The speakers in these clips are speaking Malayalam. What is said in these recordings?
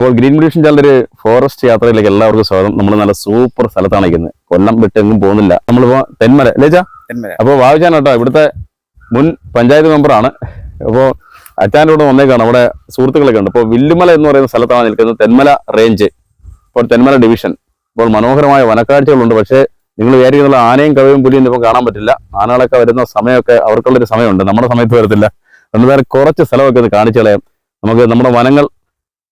അപ്പോൾ ഗ്രീൻ ബ്യൂഷൻ ചാനലൊരു ഫോറസ്റ്റ് യാത്രയിലേക്ക് എല്ലാവർക്കും സ്വാഗതം. നമ്മൾ നല്ല സൂപ്പർ സ്ഥലത്താണ് ഇരിക്കുന്നത് കൊല്ലം വിട്ട് എങ്ങും പോകുന്നില്ല. നമ്മളിപ്പോ തെന്മല ലേച്ചാ തെന്മല. അപ്പോൾ വാവിച്ചാൻ കേട്ടോ ഇവിടുത്തെ മുൻ പഞ്ചായത്ത് മെമ്പറാണ് അപ്പോൾ അച്ചാന്റെ കൂടെ വന്നേക്കാണ്. നമ്മുടെ സുഹൃത്തുക്കളൊക്കെ ഉണ്ട്. അപ്പോൾ വില്ലുമല എന്ന് പറയുന്ന സ്ഥലത്താണ് നിൽക്കുന്നത് തെന്മല റേഞ്ച് ഇപ്പോൾ തെന്മല ഡിവിഷൻ ഇപ്പോൾ മനോഹരമായ വനക്കാഴ്ചകളുണ്ട്. പക്ഷേ നിങ്ങൾ വിചാരിക്കുന്ന ആനയും കവയും പുലിയും ഇപ്പോൾ കാണാൻ പറ്റില്ല. ആനകളൊക്കെ വരുന്ന സമയമൊക്കെ അവർക്കുള്ളൊരു സമയമുണ്ട്. നമ്മുടെ സമയത്ത് വരത്തില്ല. അതുകൊണ്ട് കുറച്ച് സ്ഥലമൊക്കെ ഒന്ന് കാണിച്ചു കളയാം. നമുക്ക് നമ്മുടെ വനങ്ങൾ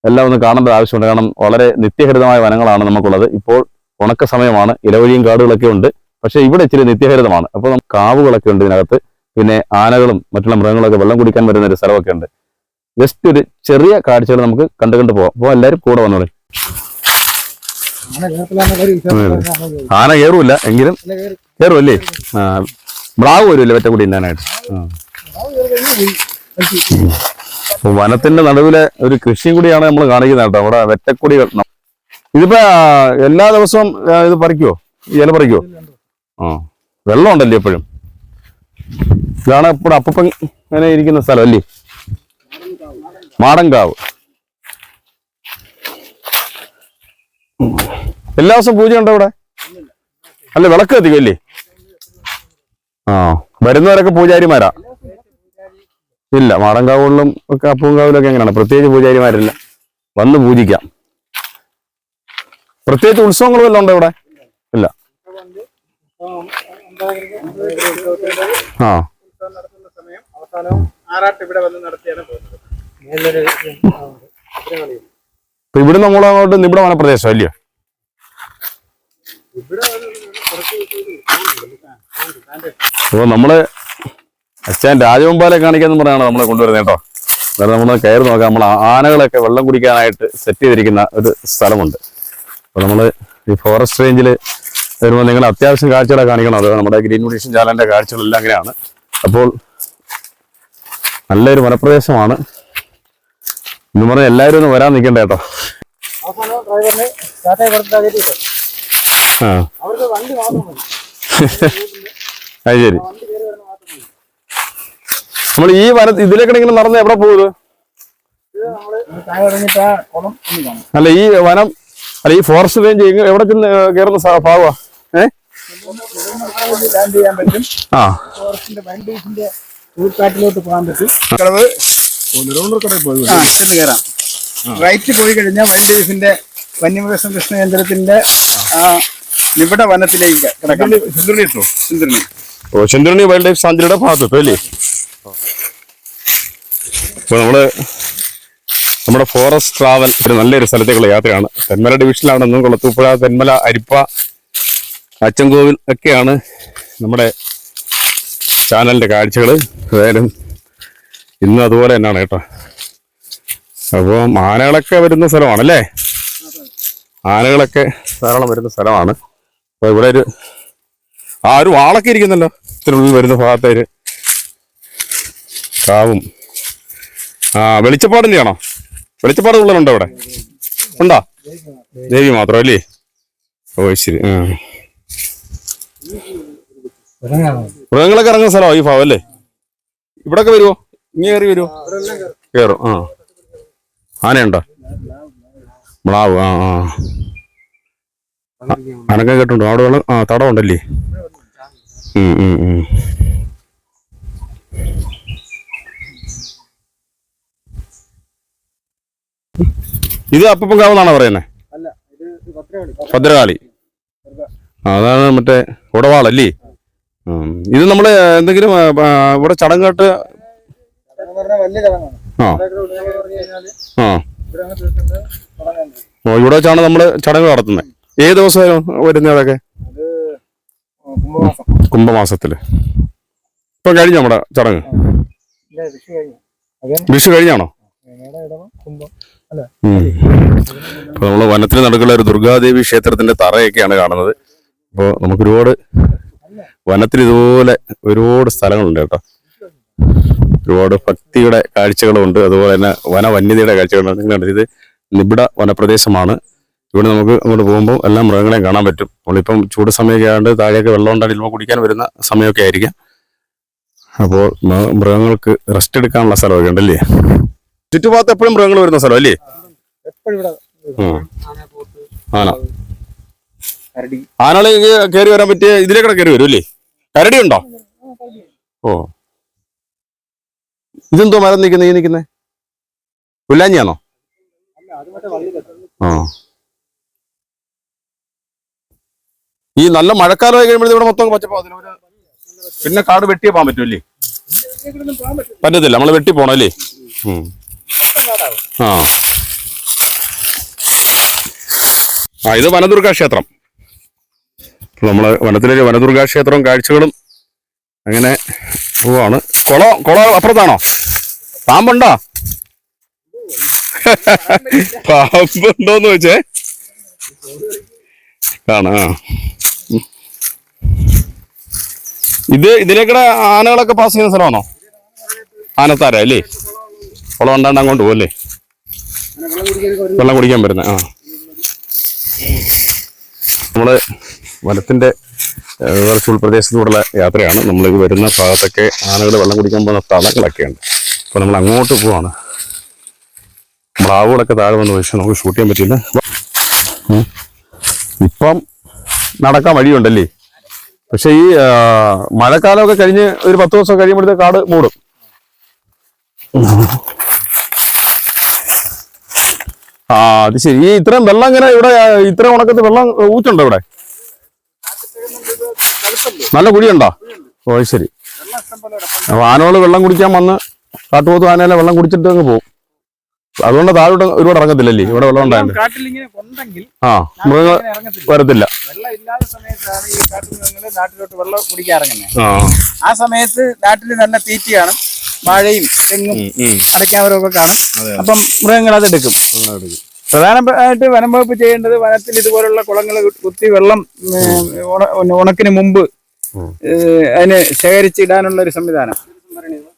എല്ലാം ഒന്ന് കാണേണ്ട ആവശ്യമുണ്ട്. കാരണം വളരെ നിത്യഹരിതമായ വനങ്ങളാണ് നമുക്കുള്ളത്. ഇപ്പോൾ ഉണക്ക സമയമാണ്. ഇലവഴിയും കാടുകളൊക്കെ ഉണ്ട്. പക്ഷേ ഇവിടെ ഇച്ചിരി നിത്യഹരിതമാണ്. അപ്പോൾ നമുക്ക് കാവുകളൊക്കെ ഉണ്ട് ഇതിനകത്ത്. പിന്നെ ആനകളും മറ്റുള്ള മൃഗങ്ങളൊക്കെ വെള്ളം കുടിക്കാൻ വരുന്ന ഒരു സ്ഥലമൊക്കെ ഉണ്ട്. ജസ്റ്റ് ഒരു ചെറിയ കാഴ്ചകൾ നമുക്ക് കണ്ടു കണ്ടു പോവാം. അപ്പോൾ എല്ലാവരും കൂടെ വന്നോളൂ. ആന കയറൂല എങ്കിലും കയറുമല്ലേ ആ. ബ്ലാവ് വരുമല്ലേ പറ്റക്കൂടി ഉണ്ടാനായിട്ട് ആ. വനത്തിന്റെ നടുവിലെ ഒരു കൃഷിയും കൂടിയാണ് നമ്മൾ കാണിക്കുന്നത് കേട്ടോ. അവിടെ വെറ്റക്കൊടി ഇതിപ്പോ എല്ലാ ദിവസവും ഇത് പറിക്കോ ഇല പറിക്കോ ആ. വെള്ളം ഉണ്ടല്ലേ എപ്പോഴും? ഇതാണ് ഇപ്പോൾ അപ്പം ഇങ്ങനെ ഇരിക്കുന്ന സ്ഥലം അല്ലേ? മാടങ്കാവ് എല്ലാ ദിവസവും പൂജ ഉണ്ടോ ഇവിടെ? അല്ല വിളക്ക് കത്തിക്കും അല്ലേ ആ. വരുന്നവരൊക്കെ പൂജാരിമാരാ? ഇല്ല മാടങ്കാവുകളിലും ഒക്കെ അപ്പൂങ്കാവിലൊക്കെ എങ്ങനെയാണ്? പ്രത്യേകിച്ച് പൂജാരിമാരില്ല. വന്ന് പൂജിക്കാം. പ്രത്യേകിച്ച് ഉത്സവങ്ങൾ വല്ലതും ഉണ്ടോ ഇവിടെ? ഇല്ല. ആ. ഇവിടെ ഇവിടുന്ന് നമ്മളങ്ങോട്ട് നിബിഡ വനപ്രദേശം അല്ലയോ? ഇപ്പൊ നമ്മൾ അച്ഛൻ രാജവമ്പാലെ കാണിക്കാന്ന് പറഞ്ഞാണ് നമ്മളെ കൊണ്ടുവരുന്നത് കേട്ടോ. അതായത് നമ്മൾ കയറി നോക്കാം. നമ്മൾ ആനകളൊക്കെ വെള്ളം കുടിക്കാനായിട്ട് സെറ്റ് ചെയ്തിരിക്കുന്ന ഒരു സ്ഥലമുണ്ട്. അപ്പോൾ നമ്മൾ ഈ ഫോറസ്റ്റ് റേഞ്ചിൽ വരുമ്പോൾ നിങ്ങൾ അത്യാവശ്യം കാഴ്ചകളെ കാണിക്കണം അത് നമ്മുടെ ഗ്രീൻ മുഡീഷൻ ചാനലിന്റെ കാഴ്ചകളെല്ലാം അങ്ങനെയാണ്. അപ്പോൾ നല്ലൊരു വനപ്രദേശമാണ്. ഇന്ന് പറഞ്ഞാൽ എല്ലാവരും ഒന്ന് വരാൻ നിൽക്കണ്ട കേട്ടോ. ആ. അത് ശരി വണ്ടി കയറി വരുന്ന മാത്രം മതി നമ്മൾ ഈ വന ഇതിലേക്കിടെ ഇങ്ങനെ നടന്ന് എവിടെ പോകുന്നത് അല്ല ഈ വനം അല്ല ഈ ഫോറസ്റ്റ് റേഞ്ച് എവിടെ ചെന്ന് കയറുന്ന ഭാഗ ഭാഗമാ ഏ? ആ. പോകാൻ പറ്റും കയറാം റൈറ്റ് പോയി കഴിഞ്ഞാൽ വൈൽഡ് ലൈഫിന്റെ വന്യമൃഗ സംരക്ഷണ കേന്ദ്രത്തിന്റെ ആ നിബിഡ വനത്തിലേക്ക് കിടക്കാം. ചന്ദ്രണി ഓ ചന്ദ്രണി വൈൽഡ് ലൈഫ് സാഞ്ചുറിയുടെ ഭാഗത്ത് അല്ലേ? ഇപ്പൊ നമ്മൾ നമ്മുടെ ഫോറസ്റ്റ് ട്രാവൽ ഒരു നല്ലൊരു സ്ഥലത്തേക്കുള്ള യാത്രയാണ്. തെന്മല ഡിവിഷനിലാണെന്നും കുളത്തൂപ്പുഴ തെന്മല അരിപ്പ അച്ചൻകോവിൽ ഒക്കെയാണ് നമ്മുടെ ചാനലിന്റെ കാഴ്ചകൾ ഏതായാലും ഇന്നും അതുപോലെ തന്നെയാണ് കേട്ടോ. അപ്പോൾ ആനകളൊക്കെ വരുന്ന സ്ഥലമാണല്ലേ? ആനകളൊക്കെ ധാരാളം വരുന്ന സ്ഥലമാണ്. അപ്പോൾ ഇവിടെ ഒരു ആ ഒരു വാളൊക്കെ ഇരിക്കുന്നല്ലോ. ഇത്തിനുള്ളിൽ വരുന്ന ഭാഗത്തൊരു കാവും ആ വെളിച്ചപ്പാടിന്റെ ആണോ വെളിച്ചപ്പാട് ഉള്ളതുണ്ടോ ഇവിടെ ഉണ്ടോ? ദേവി മാത്രം അല്ലേ? ഓ ശരി. മൃഗങ്ങളൊക്കെ ഇറങ്ങുന്ന സ്ഥലമോ ഈ ഭാവം അല്ലേ? ഇവിടൊക്കെ വരുമോ ഇങ്ങനെ കയറി വരുമോ കയറും? ആ. ആനയുണ്ടോ? മ്ലാവ് ആ ആ. അനക്കം കേട്ടുണ്ടോ അവിടെ വെള്ളം ആ തടമുണ്ടല്ലേ ഉം, ഇത് അപ്പം കാവെന്നാണോ പറയുന്നത് ഭദ്രകാളി. അതാണ് മറ്റേ ഉടവാളല്ലേ ഇത് നമ്മൾ എന്തെങ്കിലും ഇവിടെ ചടങ്ങായിട്ട് ആ. ആ. ഇവിടെ വെച്ചാണ് നമ്മൾ ചടങ്ങ് നടത്തുന്നത് ഏത് ദിവസം വരുന്നത് അതൊക്കെ? കുംഭമാസം. കുംഭമാസത്തിൽ. ഇപ്പൊ കഴിഞ്ഞ നമ്മുടെ ചടങ്ങ്? വിഷു കഴിഞ്ഞാണോ? അപ്പൊ നമ്മൾ വനത്തിന് നടക്കുള്ള ഒരു ദുർഗാദേവി ക്ഷേത്രത്തിന്റെ തറയൊക്കെയാണ് കാണുന്നത്. അപ്പോൾ നമുക്ക് ഒരുപാട് വനത്തിൽ ഇതുപോലെ ഒരുപാട് സ്ഥലങ്ങളുണ്ട് കേട്ടോ. ഒരുപാട് ഭക്തിയുടെ കാഴ്ചകളുണ്ട് അതുപോലെ തന്നെ വനവന്യതയുടെ കാഴ്ചകളുണ്ട്. ഇത് നിബിഡ വനപ്രദേശമാണ്. ഇവിടെ നമുക്ക് അങ്ങോട്ട് പോകുമ്പോൾ എല്ലാ മൃഗങ്ങളെയും കാണാൻ പറ്റും. നമ്മളിപ്പം ചൂട് സമയമൊക്കെ ആയതുകൊണ്ട് താഴെയൊക്കെ വെള്ളം ഉണ്ടാകും ചിലപ്പോൾ കുടിക്കാൻ വരുന്ന സമയമൊക്കെ ആയിരിക്കാം. അപ്പോൾ മൃഗങ്ങൾക്ക് റെസ്റ്റ് എടുക്കാനുള്ള സ്ഥലമൊക്കെ ഉണ്ടല്ലേ? ചുറ്റുഭാഗത്ത് എപ്പോഴും മൃഗങ്ങൾ വരുന്ന സ്ഥലം അല്ലേ. ആന. ആനകളെ കയറി വരാൻ പറ്റിയ ഇതിലേക്കൂടെ കയറി വരും അല്ലേ? കരടി ഉണ്ടോ? ഓ. ഇതെന്തോ മരം നിൽക്കുന്ന ഈ നിൽക്കുന്നേ? പുല്ലാഞ്ഞിയാണോ? ആ. ഈ നല്ല മഴക്കാലമായി കഴിയുമ്പോൾ ഇവിടെ മൊത്തം പച്ചപ്പോ അതിലൊരു പിന്നെ കാട് വെട്ടിയേ പോകാൻ പറ്റില്ല. പറ്റത്തില്ല നമ്മൾ വെട്ടി പോണം അല്ലേ ആ. ആ ഇത് വനദുർഗാ ക്ഷേത്രം. നമ്മൾ വനത്തിലെ വനദുർഗാ ക്ഷേത്രവും കാഴ്ചകളും അങ്ങനെ പോവാണ്. കുളം കുളം അപ്പുറത്താണോ? പാമ്പുണ്ടോ? പാമ്പുണ്ടോന്ന് ചോദിച്ചേ. കാണാ. ഇത് ഇതിലേക്കൂടെ ആനകളൊക്കെ പാസ് ചെയ്യുന്ന സ്ഥലമാണോ? ആനത്താര അല്ലേ? കുളം ഉണ്ടാണ്ട് അങ്ങോട്ട് പോകല്ലേ വെള്ളം വെള്ളം കുടിക്കാൻ വരുന്നത് ആ. നമ്മൾ വനത്തിന്റെ കുറച്ച് ഉൾപ്രദേശത്തൂടെ യാത്രയാണ്. നമ്മൾ വരുന്ന ഭാഗത്തൊക്കെ ആനകൾ വെള്ളം കുടിക്കാൻ പോകുന്ന സ്ഥലങ്ങളൊക്കെയുണ്ട് അപ്പോൾ നമ്മൾ അങ്ങോട്ട് പോവാണ്. മ്ലാവുകളൊക്കെ താഴെ വന്ന് വെച്ചാൽ നമുക്ക് ഷൂട്ട് ചെയ്യാൻ പറ്റില്ല. ഇപ്പം നടക്കാൻ വഴിയുണ്ടല്ലേ? പക്ഷെ ഈ മഴക്കാലമൊക്കെ കഴിഞ്ഞ് ഒരു പത്ത് ദിവസം കഴിയുമ്പോഴത്തെ കാട് മൂടും. ആ അത് ശരി. ഈ ഇത്രയും വെള്ളം ഇങ്ങനെ ഇവിടെ ഇത്രയും ഉണക്കത്തിൽ വെള്ളം ഊറ്റുണ്ടോ ഇവിടെ? നല്ല കുഴിയുണ്ടോ? ഓ ശരി. ആനകൾ വെള്ളം കുടിക്കാൻ വന്ന് കാട്ടുപോത്ത് ആനയിലെ വെള്ളം കുടിച്ചിട്ട് അങ്ങ് പോകും അതുകൊണ്ട് താഴോട്ട് ഒരുപാട് ഇറങ്ങത്തില്ലല്ലേ? ഇവിടെ വെള്ളം ഉണ്ടെങ്കിൽ ആ മൃഗങ്ങൾ വരത്തില്ല. ആ. സമയത്ത് നാട്ടിൽ നല്ല തീറ്റയാണ് വാഴയും തെങ്ങും ഉം, ഉം. അടയ്ക്കാവരും ഒക്കെ കാണും അപ്പം മൃഗങ്ങൾ അതെടുക്കും. പ്രധാനമായിട്ട് വനം വകുപ്പ് ചെയ്യേണ്ടത് വനത്തിൽ ഇതുപോലുള്ള കുളങ്ങൾ കുത്തി വെള്ളം ഉണക്കിന് മുമ്പ് അതിനെ ശേഖരിച്ചിടാനുള്ള ഒരു സംവിധാനം.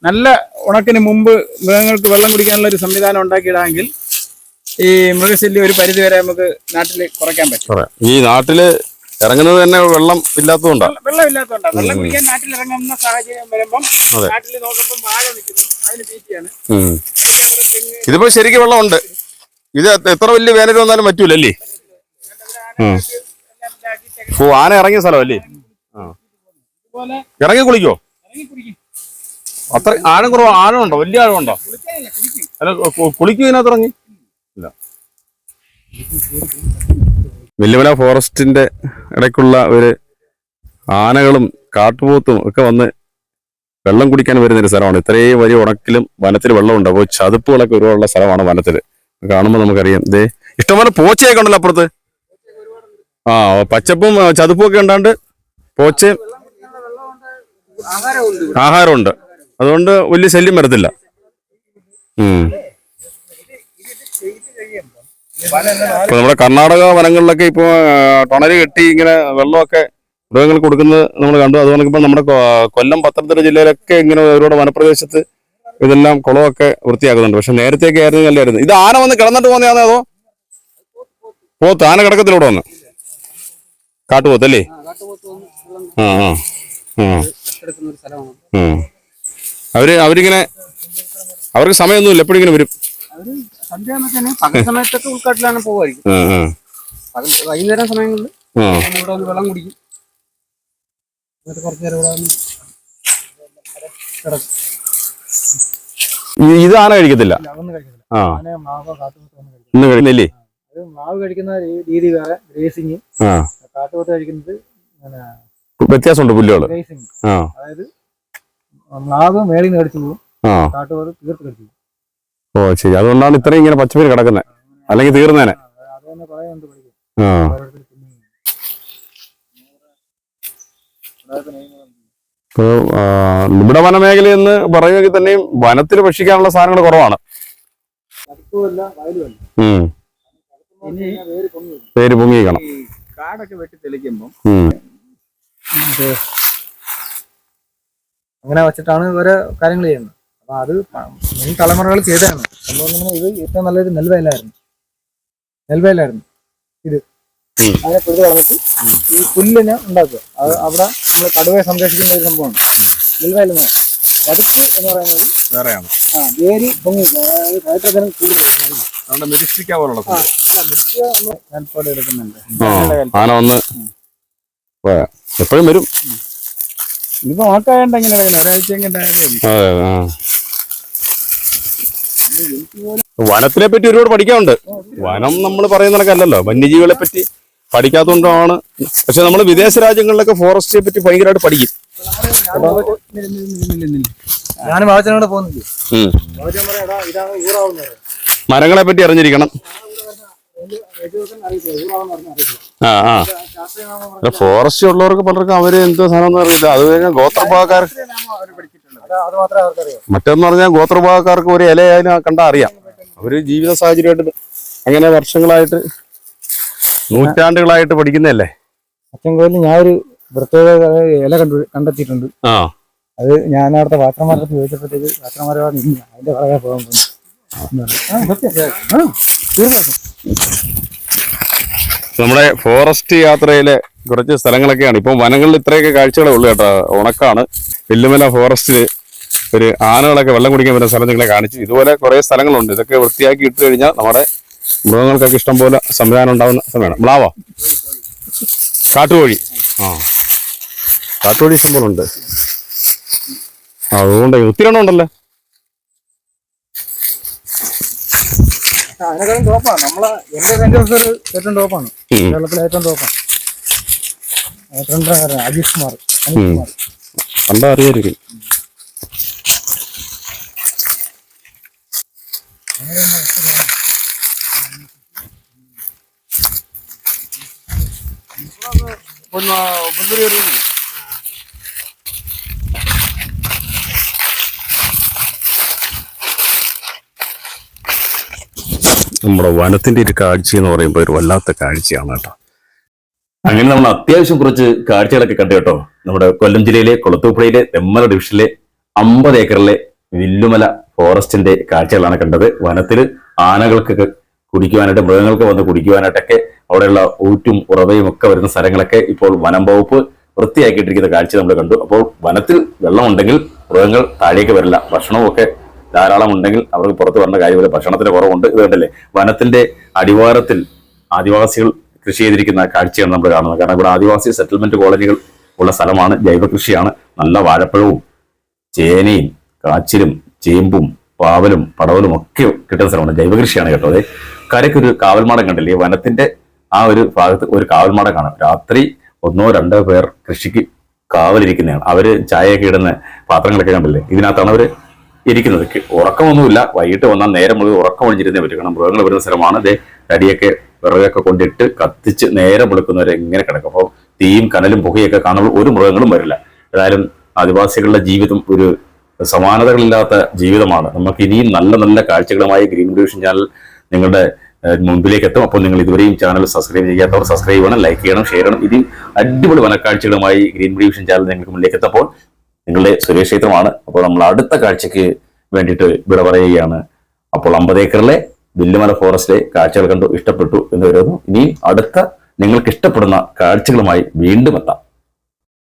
നല്ല ഉണക്കിന് മുമ്പ് മൃഗങ്ങൾക്ക് വെള്ളം കുടിക്കാനുള്ള ഒരു സംവിധാനം ഉണ്ടാക്കിയിടാമെങ്കിൽ ഈ മൃഗശല്യം ഒരു പരിധി വരെ നമുക്ക് നാട്ടിൽ കുറയ്ക്കാൻ പറ്റും. ഈ നാട്ടിൽ ഇറങ്ങുന്നത് തന്നെ വെള്ളം ഇല്ലാത്തതുകൊണ്ടാണ് വെള്ളം ഇല്ലാത്തതുകൊണ്ടാണ് വെള്ളം കുടിക്കാൻ നാട്ടിൽ ഇറങ്ങുന്ന സാഹചര്യം വരുമ്പം നാട്ടിൽ നോക്കുമ്പോൾ വാഴ നിൽക്കുന്നു. അതിന് തീറ്റയാണ്. ഇതിപ്പോ ശരിക്കും വെള്ളമുണ്ട്. ഇത് എത്ര- വലിയ വേനൽ വന്നാലും പറ്റൂലല്ലേ? അല്ലേ ഓ ആന ഇറങ്ങിയ സ്ഥലമല്ലേ? അല്ലേ ഇറങ്ങി കുളിക്കോ? അത്ര ആഴം കുറവ്? ആഴമുണ്ടോ? വലിയ ആഴമുണ്ടോ? അല്ല കുളിക്കൂ ഇതിനകത്ത് ഇറങ്ങി? ഇല്ല. വെല്ലുമല ഫോറസ്റ്റിന്റെ ഇടയ്ക്കുള്ള ഒരു ആനകളും കാട്ടുപോത്തും ഒക്കെ വന്ന് വെള്ളം കുടിക്കാൻ വരുന്ന ഒരു സ്ഥലമാണ്. ഇത്രയും വലിയ ഉണക്കിലും വനത്തിൽ വെള്ളമുണ്ട്. അപ്പോൾ ചതുപ്പുകളൊക്കെ ഒരുപാടുള്ള സ്ഥലമാണ് വനത്തിൽ. കാണുമ്പോൾ നമുക്കറിയാം. ഇതേ ഇഷ്ടംപോലെ പോച്ചയൊക്കെ ഉണ്ടല്ലോ അപ്പുറത്ത്. ആ പച്ചപ്പും ചതുപ്പും ഒക്കെ ഉണ്ടാണ്ട് പോച്ച ആഹാരമുണ്ട്. അതുകൊണ്ട് വലിയ ശല്യം വരത്തില്ല. ഇപ്പൊ നമ്മുടെ കർണാടക വനങ്ങളിലൊക്കെ ഇപ്പൊ ടണൽ കെട്ടി ഇങ്ങനെ വെള്ളമൊക്കെ മൃഗങ്ങൾക്ക് കൊടുക്കുന്നത് നമ്മൾ കണ്ടു. അതുപോലെ ഇപ്പൊ നമ്മുടെ കൊല്ലം പത്തനംതിട്ട ജില്ലയിലൊക്കെ ഇങ്ങനെ ഒരുപാട് വനപ്രദേശത്ത് ഇതെല്ലാം കുളമൊക്കെ വൃത്തിയാക്കുന്നുണ്ട്. പക്ഷെ നേരത്തെയൊക്കെ ആയിരുന്നു നല്ലായിരുന്നു ഇത് ആന വന്ന് കിടന്നിട്ട് പോകുന്നതാണോ അതോ? പോത്ത്. ആന കിടക്കത്തിലൂടെ വന്ന്. കാട്ടുപോത്തല്ലേ ആ ആ. അവർ അവരിങ്ങനെ അവർക്ക് സമയമൊന്നുമില്ല. എപ്പോഴും ഇങ്ങനെ വരും. പകൽ സമയത്തൊക്കെ ഉൾക്കാട്ടിലാണ് പോകുമായിരിക്കും വൈകുന്നേരം സമയങ്ങളിൽ ആ. ഇവിടെ വന്ന് വെള്ളം കുടിക്കും. എന്നിട്ട് കുറച്ച് നേരം ഇവിടെ വന്ന് കിടക്കും. ഈ- ഇത് ആന കഴിക്കത്തില്ല. ആ. മാവോ കാട്ടുപോത്ത് ഒന്നും കഴിക്കില്ല ഇന്ന് കഴിക്കുന്നില്ലേ? അത് മാവ് കഴിക്കുന്ന രീ- രീതി വേറെ ഗ്രേസിങ്. കാട്ടുപോത്ത് കഴിക്കുന്നത് വ്യത്യാസമുണ്ട് പുല്ലുകൾ ആ. അതായത് മാവ് മേളിൽ നിന്ന് കടിച്ചു പോകും. ആ. കാട്ടുപോത്ത് തീർത്ത് കടിച്ചു പോകും. ഓ ശരി. അതുകൊണ്ടാണ് ഇത്രയും ഇങ്ങനെ പച്ചപ്പേര് കിടക്കുന്നത് അല്ലെങ്കിൽ തീർന്നേനെ. ആ ഓരോരുത്തർ നമ്മുടെ വനമേഖല എന്ന് പറയുമെങ്കിൽ തന്നെയും വനത്തിൽ ഭക്ഷിക്കാനുള്ള സാധനങ്ങൾ കുറവാണ്. പേര് പൊങ്ങിക്കണം കാടൊക്കെ വെട്ടി തെളിക്കുമ്പോൾ. അങ്ങനെ വെച്ചിട്ടാണ് ഇവരെ കാര്യങ്ങൾ ചെയ്യുന്നത്. അപ്പൊ അത് മുൻ തലമുറകൾ ചെയ്തതാണ്. സംഭവം ഇത് ഏറ്റവും നല്ലൊരു നെൽവയലായിരുന്നു. നെൽവയലായിരുന്നു. ഇത്. അതിനെ പിഴുത് കളഞ്ഞിട്ട് ഈ പുല്ലിനെ ഉണ്ടാക്കുക. അത് അവിടെ നമ്മൾ കടുവയെ സംരക്ഷിക്കുന്ന ഒരു സംഭവമാണ്. പറയും ചതുപ്പ് എന്ന് പറയുന്നത് വേറെയാണ്. ആ വേരി പൊങ്ങി അതായത് കയറ്റത്തിന് പോലുള്ള എടുക്കുന്നുണ്ട്. ആന ഒന്ന് എപ്പോഴും വരും. ഇതിപ്പോ ആക്കായണ്ട അതെ വനത്തിനെ പറ്റി ഒരുപാട് പഠിക്കാനുണ്ട്. വനം നമ്മൾ പറയുന്ന കണക്കല്ലല്ലോ. വന്യജീവികളെ പറ്റി പഠിക്കാത്തതുകൊണ്ടാണ് പക്ഷെ നമ്മൾ വിദേശ രാജ്യങ്ങളിലൊക്കെ ഫോറസ്റ്റിനെ പറ്റി ഭയങ്കരമായിട്ട് പഠിക്കും. ബാബച്ചനോട് പോകുന്നില്ല മരങ്ങളെ പറ്റി അറിഞ്ഞിരിക്കണം. ആ ഫോറസ്റ്റ് ഉള്ളവർക്ക് പലർക്കും അവർ എന്തോ സാധനം അറിയില്ല. അത് കഴിഞ്ഞാൽ ഗോത്രഭാഗക്കാർ മറ്റൊന്ന് പറഞ്ഞാൽ ഗോത്രഭാഗക്കാർക്ക് ഒരു ഇലയായാലും കണ്ടാ അറിയാം. അവർ ജീവിത സാഹചര്യമായിട്ട് അങ്ങനെ വർഷങ്ങളായിട്ട് നൂറ്റാണ്ടുകളായിട്ട് പഠിക്കുന്നതല്ലേ? അച്ചൻകോലിൽ ഞാൻ ഒരു പ്രത്യേക ഇല കണ്ടു കണ്ടെത്തിയിട്ടുണ്ട്. ആ. അത് ഞാൻ അവിടുത്തെ പാത്രന്മാരുടെ ചോദിച്ചപ്പോഴത്തേക്ക് പാത്രന്മാരെ പറഞ്ഞു അതിന്റെ പുറകെ പോകാൻ പോകുന്നു. നമ്മുടെ ഫോറസ്റ്റ് യാത്രയിലെ കുറച്ച് സ്ഥലങ്ങളൊക്കെയാണ്. ഇപ്പം വനങ്ങളിൽ ഇത്രയൊക്കെ കാഴ്ചകളേ ഉള്ളൂ കേട്ടോ. ഉണക്കാണ്. വെല്ലുമല ഫോറസ്റ്റിൽ ഒരു ആനകളൊക്കെ വെള്ളം കുടിക്കാൻ പറ്റുന്ന സ്ഥലം നിങ്ങളെ കാണിച്ചു. ഇതുപോലെ കുറെ സ്ഥലങ്ങളുണ്ട്. ഇതൊക്കെ വൃത്തിയാക്കി ഇട്ട് കഴിഞ്ഞാൽ നമ്മുടെ മൃഗങ്ങൾക്കൊക്കെ ഇഷ്ടം പോലെ സംവിധാനം ഉണ്ടാവുന്ന സമയമാണ് മ്ലാവോ കാട്ടുകോഴി. ആ. കാട്ടുകോഴി ഇഷ്ടം പോലെ ഉണ്ട് അതുകൊണ്ട് ഒത്തിരി എണ്ണം ഉണ്ടല്ലേ. അതിനേക്കാളും ടോപ്പാണ് നമ്മളെ എന്റെ റേഞ്ചേഴ്സ് ഏറ്റവും ടോപ്പാണ് ഉം. കേരളത്തിലെ ഏറ്റവും ടോപ്പാണ് ഏറ്റവും ടോപ്പാണ് അജീഷ് കുമാർ അനീഷ് കുമാർ. കണ്ടാ അറിയായിരിക്കും. നമ്മുടെ വനത്തിന്റെ ഒരു കാഴ്ച എന്ന് പറയുമ്പോൾ ഒരു വല്ലാത്ത കാഴ്ചയാണ് കേട്ടോ. അങ്ങനെ നമ്മൾ അത്യാവശ്യം കുറച്ച് കാഴ്ചകളൊക്കെ കണ്ടു കേട്ടോ. നമ്മുടെ കൊല്ലം ജില്ലയിലെ കൊളത്തൂപ്പുഴയിലെ തെമ്മല ഡിവിഷനിലെ അമ്പത് ഏക്കറിലെ വില്ലുമല ഫോറസ്റ്റിന്റെ കാഴ്ചകളാണ് കണ്ടത്. വനത്തിൽ ആനകൾക്കൊക്കെ കുടിക്കുവാനായിട്ട് മൃഗങ്ങൾക്ക് വന്ന് കുടിക്കുവാനായിട്ടൊക്കെ അവിടെയുള്ള ഊറ്റും ഉറവയും ഒക്കെ വരുന്ന സ്ഥലങ്ങളൊക്കെ ഇപ്പോൾ വനം വകുപ്പ് വൃത്തിയാക്കിയിട്ടിരിക്കുന്ന കാഴ്ച നമ്മൾ കണ്ടു. അപ്പോൾ വനത്തിൽ വെള്ളമുണ്ടെങ്കിൽ മൃഗങ്ങൾ താഴേക്ക് വരില്ല. ഭക്ഷണവും ഒക്കെ ധാരാളം ഉണ്ടെങ്കിൽ അവർക്ക് പുറത്ത് വരേണ്ട കാര്യമില്ല. ഭക്ഷണത്തിന് കുറവുണ്ട്. ഇത് കണ്ടല്ലേ? വനത്തിന്റെ അടിവാരത്തിൽ ആദിവാസികൾ കൃഷി ചെയ്തിരിക്കുന്ന കാഴ്ചയാണ് നമ്മൾ കാണുന്നത്. കാരണം ഇവിടെ ആദിവാസി സെറ്റിൽമെന്റ് കോളനികൾ ഉള്ള സ്ഥലമാണ്. ജൈവ കൃഷിയാണ്. നല്ല വാഴപ്പഴവും ചേനയും കാച്ചിലും ചേമ്പും പാവലും പടവലും ഒക്കെ കിട്ടുന്ന സ്ഥലമാണ്. ജൈവ കൃഷിയാണ് കേട്ടോ. അതെ. കരയ്ക്കൊരു കാവൽമാടം കണ്ടില്ലേ? വനത്തിന്റെ ആ ഒരു ഭാഗത്ത് ഒരു കാവൽമാട കാണാം. രാത്രി ഒന്നോ രണ്ടോ പേർ കൃഷിക്ക് കാവലിരിക്കുന്നതാണ്. അവർ ചായയൊക്കെ ഇടുന്ന പാത്രങ്ങളൊക്കെ കണ്ടില്ലേ? ഇതിനകത്താണ് അവർ ഇരിക്കുന്നത്. ഉറക്കമൊന്നുമില്ല. വൈകിട്ട് വന്നാൽ നേരം മുഴുവൻ ഉറക്കം ഒഴിഞ്ഞിരുന്നേ പറ്റും. കാരണം മൃഗങ്ങൾ വരുന്ന സ്ഥലമാണ്. ദേ തടിയൊക്കെ വിറകൊക്കെ കൊണ്ടിട്ട് കത്തിച്ച് നേരം വെളുക്കുന്നവരെ ഇങ്ങനെ കിടക്കും. അപ്പോൾ തീയും കനലും പുകയൊക്കെ കാണുമ്പോൾ ഒരു മൃഗങ്ങളും വരില്ല. ഏതായാലും ആദിവാസികളുടെ ജീവിതം ഒരു സമാനതകളില്ലാത്ത ജീവിതമാണ്. നമുക്ക് ഇനിയും നല്ല നല്ല കാഴ്ചകളുമായി ഗ്രീൻ ഡിവിഷൻ ചാനൽ നിങ്ങളുടെ മുമ്പിലേക്ക് എത്തും അപ്പോൾ നിങ്ങൾ ഇതുവരെയും ചാനൽ സബ്സ്ക്രൈബ് ചെയ്യാത്തവർ സബ്സ്ക്രൈബ് ചെയ്യണം ലൈക്ക് ചെയ്യണം ഷെയർ ചെയ്യണം. ഇതിൽ അടിപൊളി വനക്കാഴ്ചകളുമായി ഗ്രീൻ ബ്രീവിഷൻ ചാനൽ നിങ്ങൾക്ക് മുന്നിലേക്ക് എത്തപ്പോൾ നിങ്ങളുടെ സുരേഷ് ക്ഷേത്രമാണ്. അപ്പോൾ നമ്മൾ അടുത്ത കാഴ്ചയ്ക്ക് വേണ്ടിയിട്ട് ഇവിടെ പറയുകയാണ്. അപ്പോൾ അമ്പത് ഏക്കറിലെ വില്ലുമല ഫോറസ്റ്റിലെ കാഴ്ചകൾ കണ്ടു ഇഷ്ടപ്പെട്ടു എന്ന് വരുന്നു ഇനി അടുത്ത നിങ്ങൾക്ക് ഇഷ്ടപ്പെടുന്ന കാഴ്ചകളുമായി വീണ്ടും എത്താം.